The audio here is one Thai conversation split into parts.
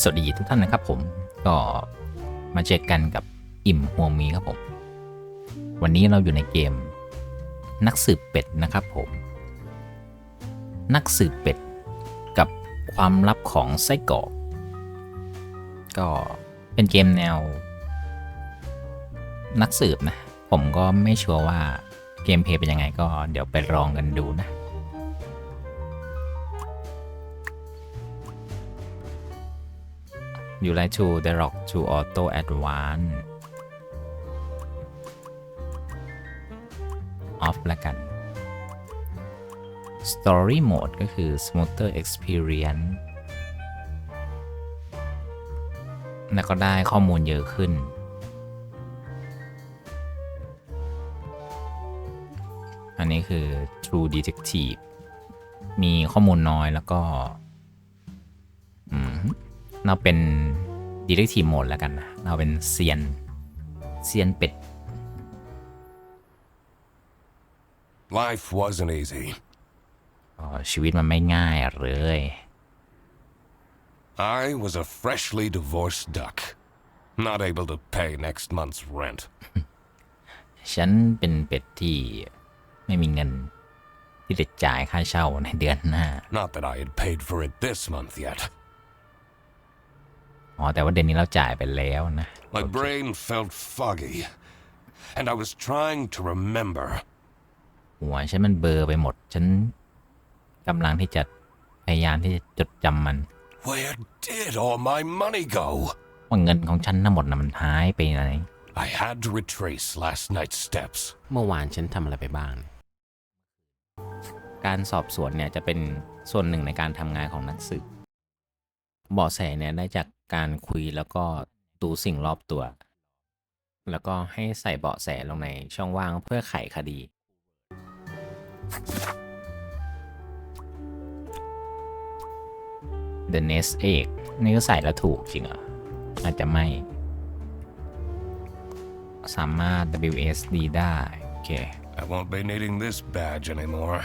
สวัสดีทุกท่านนะครับผมก็มาเจอกันกับอิ่มหัวมีครับผม วันนี้เราอยู่ในเกม นักสืบเป็ดนะครับผม นักสืบเป็ดกับความลับของไส้กรอกก็เป็นเกมแนว นักสืบนะ ผมก็ไม่ชัวร์ว่าเกมเพย์เป็นยังไงก็เดี๋ยวไปลองกันดูนะ you like to direct to auto advance off ละกัน story mode ก็คือ smoother experience แล้วก็ได้ข้อมูลเยอะขึ้น อันนี้คือ True Detective มีข้อมูลน้อยแล้วก็อืม เราเป็น Detective Mode แล้วกันนะเราเป็นเซียนเซียนเป็ด Life wasn't easy. อ๋อชีวิตมันไม่ง่ายเลย I was a freshly divorced duck, not able to pay next month's rent. ฉันเป็นเป็ดที่ไม่มีเงินที่จะจ่ายค่าเช่าในเดือนหน้า Not that I had paid for it this month yet. อ๋อแต่ว่าเดือนนี้เราจ่ายไปแล้วนะ My brain felt foggy, and I was trying to remember. หัวฉันมันเบลอร์ไปหมด ฉันกำลังที่จะพยายามที่จะจดจำมัน Where did all my money go? ว่าเงินของฉันทั้งหมดนะมันหายไปไหน I had to retrace last night's steps. เมื่อวานฉันทำอะไรไปบ้าง การสอบสวนเนี่ยจะเป็นส่วนหนึ่งในการทำงานของนักสืบเบาะแสเนี่ยได้จาก การคุยแล้วก็ดูสิ่งรอบตัว แล้วก็ให้ใส่เบาะแสลงในช่องว่างเพื่อไขคดี The Nest Egg นี่ก็ใส่แล้วถูกจริงเหรอ อาจจะไม่ สามารถ WSD ได้ โอเค I won't be needing this badge anymore.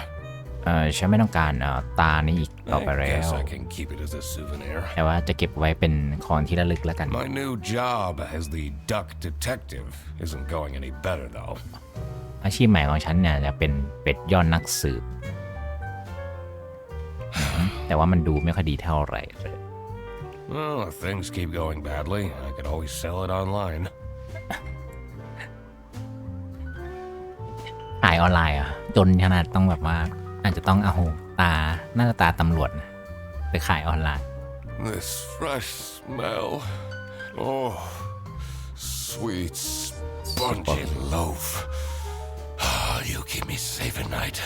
เออฉันไม่ต้องการเอ่อตานี้อีกต่อ I ไปแล้ว guess I can keep it as a souvenir. แต่ว่าจะเก็บไว้เป็นของที่ระลึกแล้วกัน My new job as the duck detective isn't going any better, though. อาชีพใหม่ของฉันเนี่ยจะเป็นเป็ดยอดนักสืบอืมแต่ว่ามันดูไม่ค่อยดีเท่าไหร่เลย Well, if things keep going badly, I could always sell it online. ขายออนไลน์เหรอะ จนขนาดต้องแบบว่า อาจจะต้องเอาตาหน้าตาตำรวจนะไปขายออนไลน์ This fresh smell. Oh, sweet, spongy loaf. Ah, you keep me safe at night.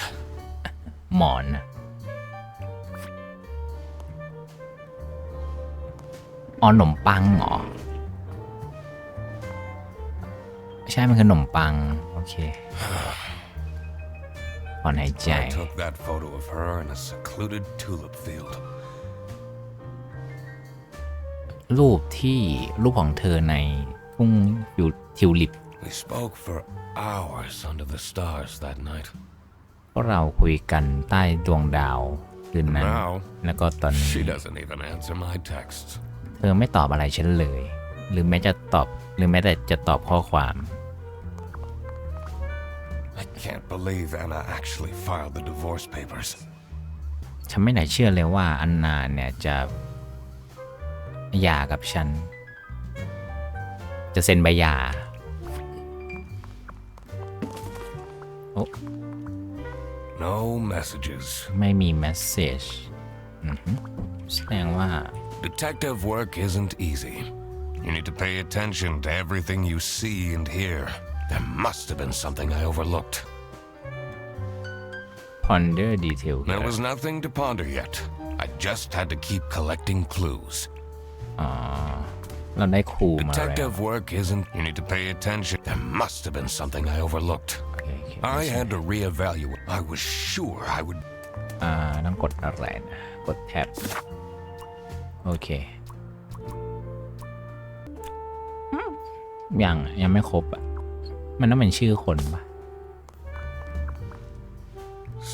หมอนนะอ๋อขนมปังเหรอใช่ มันคือขนมปัง โอเค ถอนหายใจ I took that photo of her in a secluded tulip field. รูปที่รูปของเธอในทุ่งฟิวทิวลิป We spoke for hours under the stars that night. ก็เราคุยกันใต้ดวงดาวคืนนั้น Now, แล้วก็ตอนนี้ she doesn't even answer my texts. เธอไม่ตอบอะไรฉันเลย หรือแม้จะตอบ หรือแม้แต่จะตอบข้อความ I can't believe Anna actually filed the divorce papers. ฉันไม่ไหนเชื่อเลยว่าอันนาเนี่ยจะหย่ากับฉัน จะเซ็นใบหย่า โอ้ No messages. ไม่มีแมสเซจอือฮึแสดงว่า Detective work isn't easy. You need to pay attention to everything you see and hear. There must have been something I overlooked. ponder detail คือ There อะไร was nothing to ponder yet. I just had to keep collecting clues. อ๋อ เราได้ครูมาแล้ว Detective work isn't. You need to pay attention. There must have been something I overlooked. โอเคโอเค I had to reevaluate. I was sure I would. อ่าต้องกดอะไรนะ กดแท็บ โอเค ยังยังไม่ครบอ่ะ มันต้องเป็นชื่อคนปะ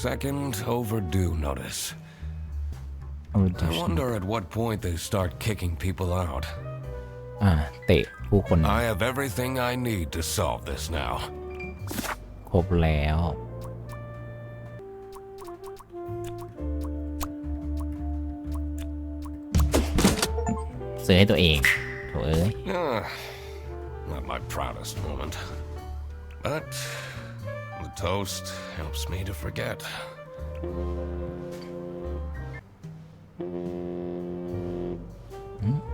Second overdue notice. เอาดู I wonder at what point they start kicking people out. อ่า เตะผู้คน I have everything I need to solve this now. ครบแล้ว ซื้อให้ตัวเองโถเอ้ย Ah, not my proudest moment. But the toast helps me to forget.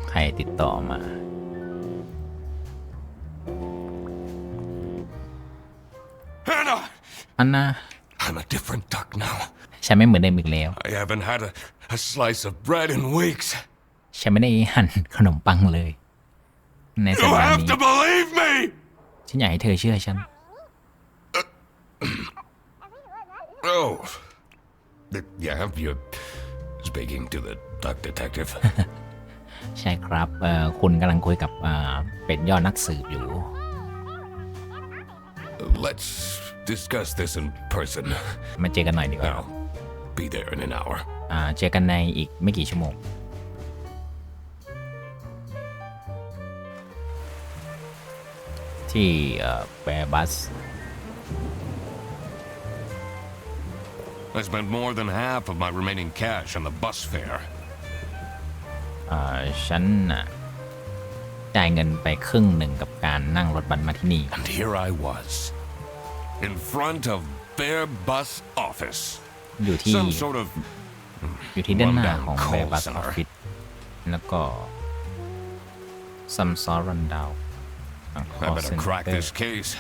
ใครติดต่อมา Hannah! อันน่ะ I'm a different duck now. ฉันไม่เหมือนเดิมอีกแล้ว I haven't had a, a slice of bread in weeks. ฉันไม่ได้หั่นขนมปังเลย ในสัป You ดาห์ have นี้ to believe me! ฉันอยากให้เธอเชื่อฉัน Oh. Th- Yeah, you're speaking to the duck detective. ใช่ครับเอ่อคุณกำลังคุยกับอ่าเป็ดยอดนักสืบอยู่ Let's discuss this in person. มาเจอกันหน่อยดีกว่า I'll be there in an hour. อ่าเจอกันในอีกไม่กี่ชั่วโมง ที่แบบัส I spent more than half of my remaining cash on the bus fare. อ่าฉันน่ะจ่ายเงินไปครึ่งหนึ่งกับการนั่งรถบัสมาที่นี่ And here I was, in front of Bear Bus Office. อยู่ที่ Some sort of อยู่ที่ด้านหน้าของ Rundown แบ call บัสอ center อฟฟิศแล้วก็ซัมซอรันดาว I better crack this case,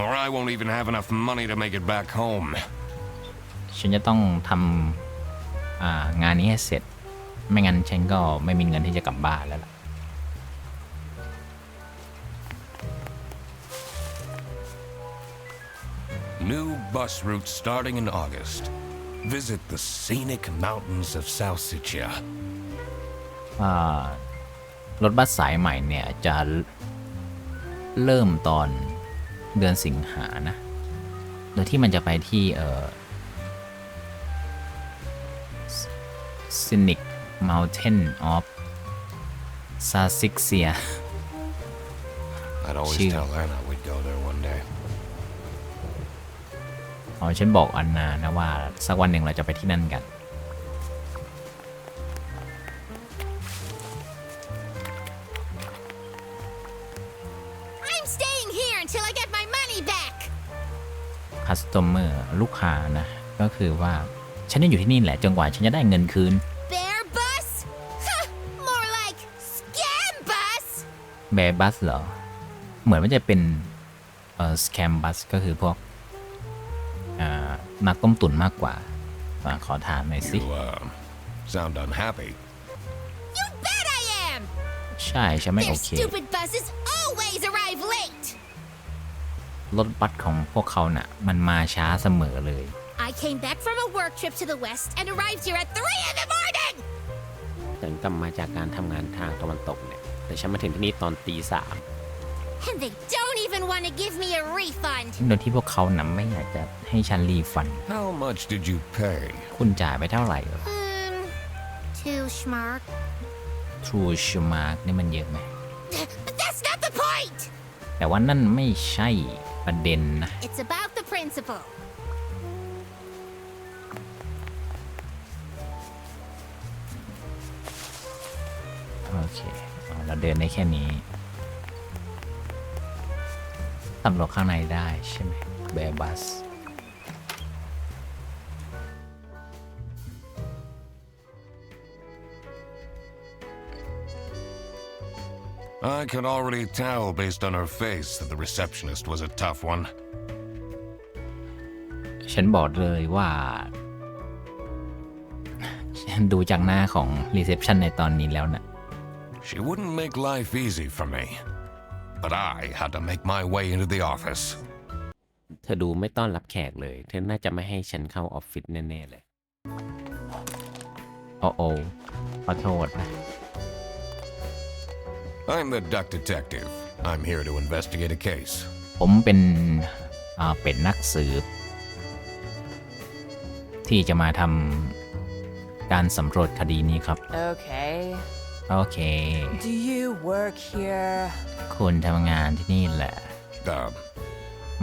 or I won't even have enough money to make it back home. ฉันจะต้องทำอ่างานนี้ให้เสร็จ ไม่งั้นฉันก็ไม่มีเงินที่จะกลับบ้านแล้วล่ะ New bus route starting in August. Visit the scenic mountains of South Sichia. ว่ารถบัสสายใหม่เนี่ยจะเริ่มตอนเดือนสิงหานะ โดยที่มันจะไปที่เอ่อ Scenic Mountain of s a s i x i a I'd always Shoot. tell Anna we'd go there one day. อ๋อฉันบอกอันนานะว่า สักวันหนึ่งเราจะไปที่นั่นกัน I'm staying here until I get my money back. customer ลูกค้านะ ก็คือว่า ฉันจะอยู่ที่นี่แหละจนกว่าฉันจะได้เงินคืน Bear bus? Huh, more like scam bus. แบร์บัสเหรอ เหมือนมันจะเป็นเอ่อสแคมบัสก็คือพวกอ่านักต้มตุ๋นมากกว่าอ่าขอถามหน่อยสิ You, uh, sound unhappy. You bet I am. ใช่ฉันไม่โอ Their เค stupid buses always arrive late. รถบัสของพวกเขาน่ะ มันมาช้าเสมอเลย I came back from a work trip to the west and arrived here at 3 in the morning. ฉันกลับมาจากการทำงานทางตะวันตกเนี่ย แต่ฉันมาถึงที่นี่ตอนตีสาม And they don't even want to give me a refund. โดยที่พวกเขาน่ะไม่อยากจะให้ฉันรีฟัน How much did you pay? คุณจ่ายไปเท่าไหร่เหรอ Um, too smart. True Smart นี่มันเยอะไหม But that's not the point. แต่ว่านั่นไม่ใช่ประเด็นนะ It's about the principle. เราเดินได้แค่นี้สำรวจข้างในได้ใช่ไหมแบร์บัส I could already tell based on her face that the receptionist was a tough one. ฉันบอกเลยว่า ฉันดูจากหน้าของรีเซพชันในตอนนี้แล้วนะ She wouldn't make life easy for me. But I had to make my way into the office. เธอดูไม่ต้อนรับแขกเลย เธอน่าจะไม่ให้ฉันเข้าออฟฟิศแน่ ๆ เลย โอ้โอขอโทษนะ I'm the duck detective. I'm here to investigate a case. ผมเป็นอ่าเป็ดนักสืบ ที่จะมาทำการสำรวจคดีนี้ครับ Okay. โอเค Do you work here? คุณทำงานที่นี่แหละ Uh,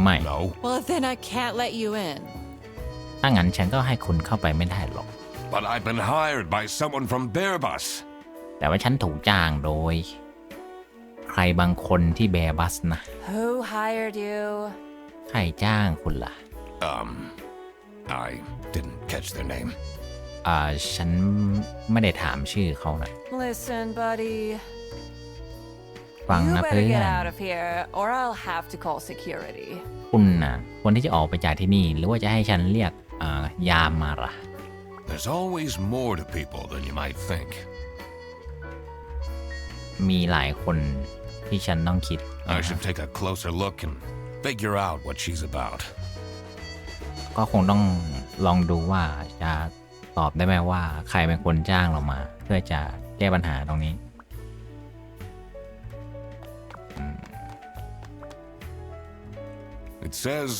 ไม่ no. Well, then I can't let you in. ถ้างั้นฉันก็ให้คุณเข้าไปไม่ได้หรอก But I've been hired by someone from Bearbus. แต่ว่าฉันถูกจ้างโดย ใครบางคนที่แบร์บัสนะ Who hired you? ใครจ้างคุณล่ะ Um, I didn't catch their name. อ่าฉันไม่ได้ถามชื่อเขานะ Listen, buddy. ฟัง You นะ better เพื่อ get น out of here, or I'll have to call security. คุณนะควรที่จะออกไปจากที่นี่ หรือว่าจะให้ฉันเรียกอ่ายามมาล่ะ There's always more to people than you might think. มีหลายคนที่ฉันต้องคิด I should take a closer look and figure out what she's about. ก็คงต้องลองดูว่าจะ ตอบได้ไหมว่าใครเป็นคนจ้างเรามา เพื่อจะแก้ปัญหาตรงนี้ It says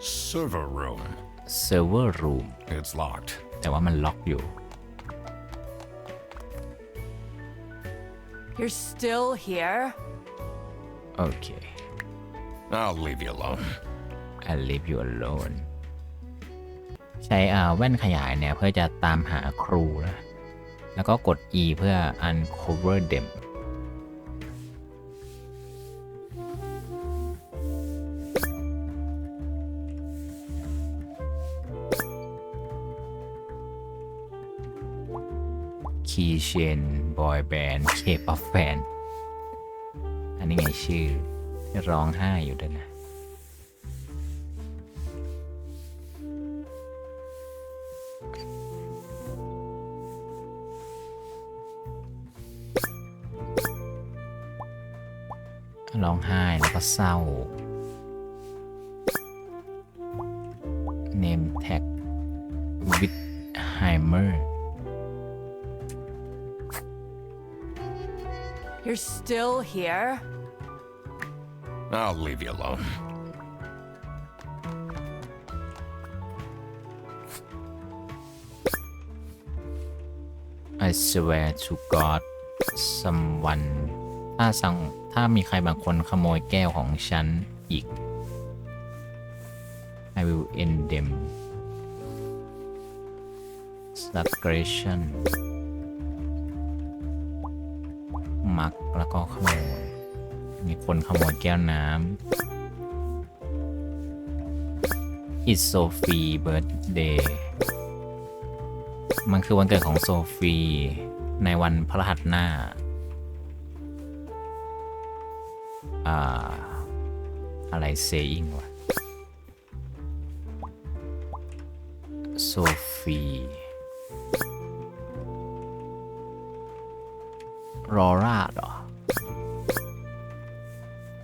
server room. server room It's locked. แต่ว่ามันล็อกอยู่ You're still here? โอเค I'll leave you alone. I leave you alone ใช้แว่นขยายเนี่ยเพื่อจะตามหาครูนะแล้วก็กด E เพื่อ uncover them คีเชนบอยแบนด์เคป๊อปแฟน อันนี้ไงชื่อที่ร้องไห้อยู่ด้วยนะ เศร้า name tag with Heimer You're still here? I'll leave you alone. I swear to God someone ถ้าสั่ง ถ้ามีใครบางคนขโมยแก้วของฉันอีก I will end them subscription มักแล้วก็ขโมย มีคนขโมยแก้วน้ำ It's Sophie birthday มันคือวันเกิดของโซฟีในวันพฤหัสหน้า อ่าอะไรเซอิงวะโซฟีรอราเหรอ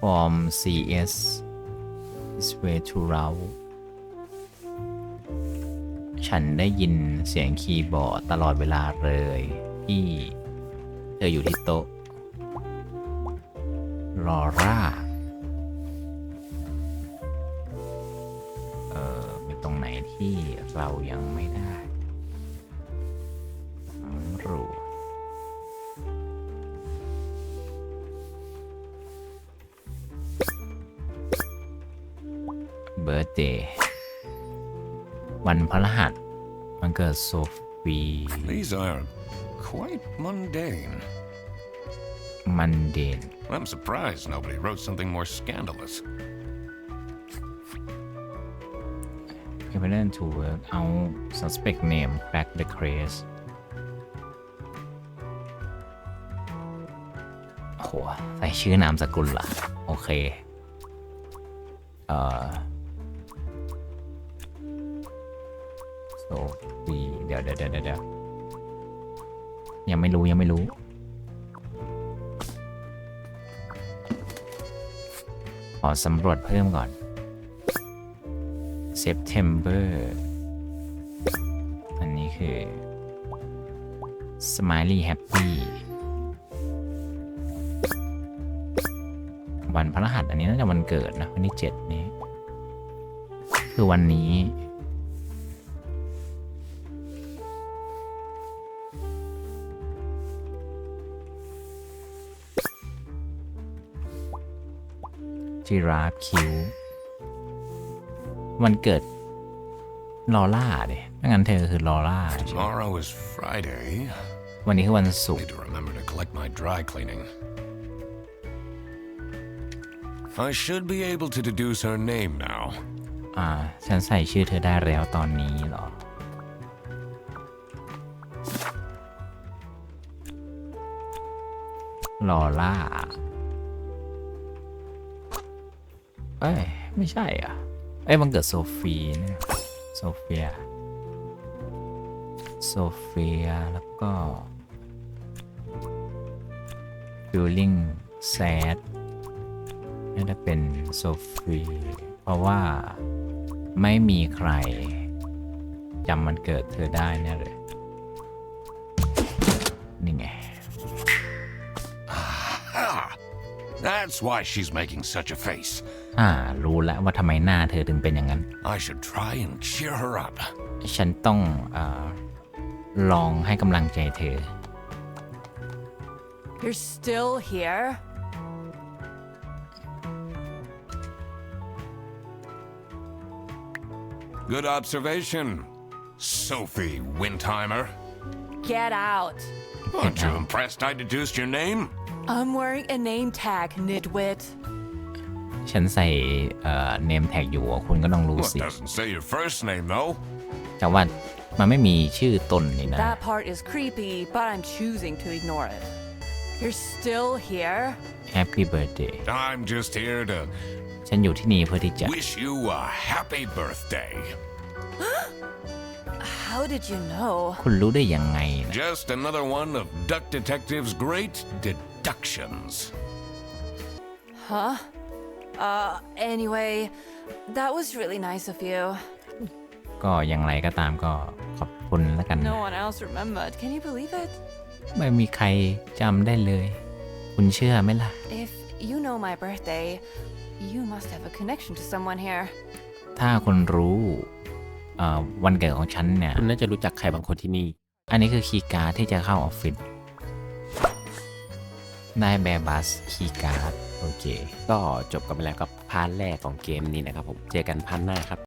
from CS is way to r o u ฉันได้ยินเสียงคีย์บอร์ดตลอดเวลาเลย ที่เธออยู่ที่โต๊ะ รอร่าเออมีตรงไหนที่เรายังไม่ได้สำรวจเบ r ร์เดย์วันพฤหัสวันเกิดโซฟี These are quite mundane. มันเดน I'm surprised nobody wrote something more scandalous. evident to work out suspect name back the case โอ้โหใส่ชื่อนามสกุลล่ะโอเค เอ่อโซฟีเดี๋ยวเดี๋ยวเดี๋ยวเดี๋ยวยังไม่รู้ยังไม่รู้ อสำรวจเพิ่มก่อน September อันนี้คือ Smiley Happy วันพระรหัสอันนี้น่าจะวันเกิดนะ วันที่เจ็ดนี้ คือวันนี้ จิราฟคิววันเกิดลอล่าเดถ้างั้นเธอคือลอล่าใช่ไหม Tomorrow is Friday. วันนี้คือวันศุกร์ Need to remember to collect my dry cleaning. I should be able to deduce her name now. อ่า ฉันใส่ชื่อเธอได้แล้วตอนนี้เหรอ ลอล่า เอ้ย ไม่ใช่อะ เอ้ยมันเกิดโซฟีเนี่ยโซเฟีย โซเฟีย แล้วก็ feeling sad น่าจะเป็นโซฟีเพราะว่าไม่มีใครจำมันเกิดเธอได้แน่เลย นี่ไง That's why she's making such a face. อ่า รู้แล้วว่าทำไมหน้าเธอถึงเป็นอย่างนั้น I should try and cheer her up. ฉันต้องอาลองให้กำลังใจเธอ You're still here? Good observation, Sophie Windheimer. Get out. Aren't you impressed I deduced your name? I'm wearing a name tag, nitwit. ฉันใส่เนมแท็กอยู่อะคุณก็ต้องรู้ Well, สิ it doesn't say your first name, though. แต่ว่ามันไม่มีชื่อตนนี่นะ That part is creepy, but I'm choosing to ignore it. You're still here? Happy Birthday I'm just here to ฉันอยู่ที่นี่เพื่อที่จะ wish you a happy birthday. How did you know? คุณรู้ได้ยังไงนะ Just another one of Duck Detective's great deductions. Huh? Uh, anyway, that was really nice of you. ก็อย่างไรก็ตามก็ขอบคุณแล้วกันนะ No one else remembered. Can you believe it? ไม่มีใครจำได้เลย คุณเชื่อไหมล่ะ If you know my birthday, you must have a connection to someone here. ถ้าคุณรู้เอ่อวันเกิดของฉันเนี่ย คุณน่าจะรู้จักใครบางคนที่นี่ อันนี้คือคีย์การ์ดที่จะเข้าออฟฟิศได้แบร์บัสคีย์การ์ด โอเค ก็จบกันไปแล้วกับพาร์ทแรกของเกมนี้นะครับผม เจอกันพาร์ทหน้าครับ